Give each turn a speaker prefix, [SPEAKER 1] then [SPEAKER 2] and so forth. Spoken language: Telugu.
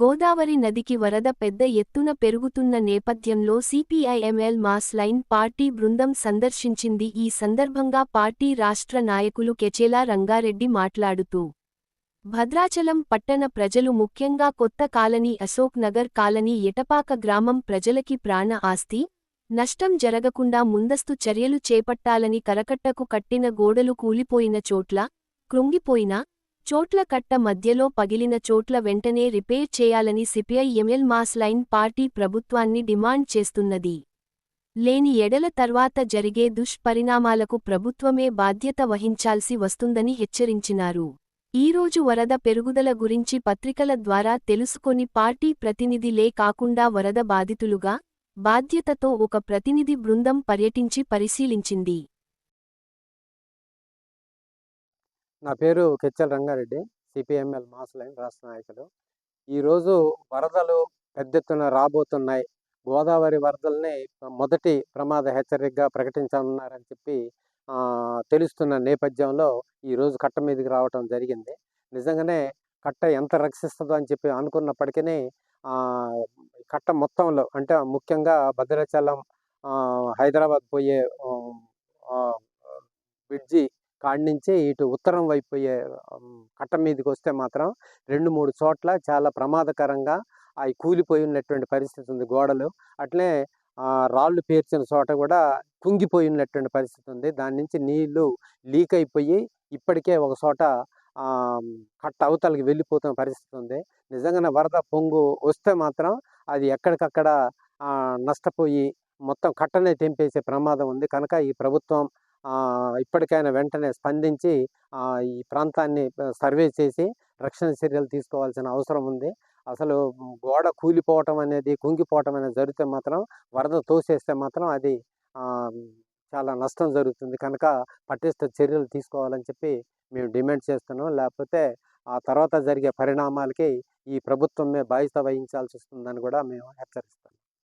[SPEAKER 1] గోదావరి నదికి వరద పెద్ద ఎత్తున పెరుగుతున్న నేపథ్యంలో సిపిఐఎంఎల్ మాస్ లైన్ పార్టీ బృందం సందర్శించింది. ఈ సందర్భంగా పార్టీ రాష్ట్ర నాయకులు కెచేలా రంగారెడ్డి మాట్లాడుతూ భద్రాచలం పట్టణ ప్రజలు ముఖ్యంగా కొత్త కాలనీ అశోక్ నగర్ కాలనీ ఎటపాక గ్రామం ప్రజలకి ప్రాణ ఆస్తి నష్టం జరగకుండా ముందస్తు చర్యలు చేపట్టాలని కరకట్టకు కట్టిన గోడలు కూలిపోయిన చోట్ల కృంగిపోయినా చోట్ల కట్ట మధ్యలో పగిలిన చోట్ల వెంటనే రిపేర్ చేయాలని CPI ML mass line party ప్రభుత్వాన్ని డిమాండ్ చేస్తున్నది. లేని ఎడల తర్వాత జరిగే దుష్పరిణామాలకు ప్రభుత్వమే బాధ్యత వహించాల్సి వస్తుందని హెచ్చరించినారు. ఈరోజు వరద పెరుగుదల గురించి పత్రికల ద్వారా తెలుసుకొని పార్టీ ప్రతినిధిలే కాకుండా వరద బాధితులుగా బాధ్యతతో ఒక ప్రతినిధి బృందం పర్యటించి పరిశీలించింది.
[SPEAKER 2] నా పేరు Kechal Rangareddy CPI ML mass line రాష్ట్ర నాయకులు. ఈరోజు వరదలు పెద్ద ఎత్తున రాబోతున్నాయి. గోదావరి వరదల్ని మొదటి ప్రమాద హెచ్చరికగా ప్రకటించనున్నారని చెప్పి తెలుస్తున్న నేపథ్యంలో ఈరోజు కట్ట మీదకి రావటం జరిగింది. నిజంగానే కట్ట ఎంత రక్షిస్తుందో అని చెప్పి అనుకున్నప్పటికీ కట్ట మొత్తంలో అంటే ముఖ్యంగా భద్రాచలం హైదరాబాద్ పోయే బ్రిడ్జి కాడి నుంచి ఇటు ఉత్తరం వైపు పోయే కట్ట మీదకి వస్తే మాత్రం రెండు మూడు చోట్ల చాలా ప్రమాదకరంగా అవి కూలిపోయి ఉన్నటువంటి పరిస్థితి ఉంది గోడలు. అట్లే రాళ్ళు పేర్చిన చోట కూడా కుంగిపోయి ఉన్నటువంటి పరిస్థితి ఉంది. దాని నుంచి నీళ్ళు లీక్ అయిపోయి ఇప్పటికే ఒక చోట కట్ట అవతలకి వెళ్ళిపోతున్న పరిస్థితి ఉంది. నిజంగానే వరద పొంగు వస్తే మాత్రం అది ఎక్కడికక్కడ నష్టపోయి మొత్తం కట్టనే తెంపేసే ప్రమాదం ఉంది. కనుక ఈ ప్రభుత్వం ఇప్పటికైనా వెంటనే స్పందించి ఈ ప్రాంతాన్ని సర్వే చేసి రక్షణ చర్యలు తీసుకోవాల్సిన అవసరం ఉంది. అసలు గోడ కూలిపోవటం అనేది కుంగిపోవటం అనేది జరిగితే మాత్రం వరద తోసేస్తే మాత్రం అది చాలా నష్టం జరుగుతుంది. కనుక పటిష్ట చర్యలు తీసుకోవాలని చెప్పి మేము డిమాండ్ చేస్తున్నాం. లేకపోతే ఆ తర్వాత జరిగే పరిణామాలకి ఈ ప్రభుత్వమే బాధ్యత వహించాల్సి వస్తుందని కూడా మేము హెచ్చరిస్తాం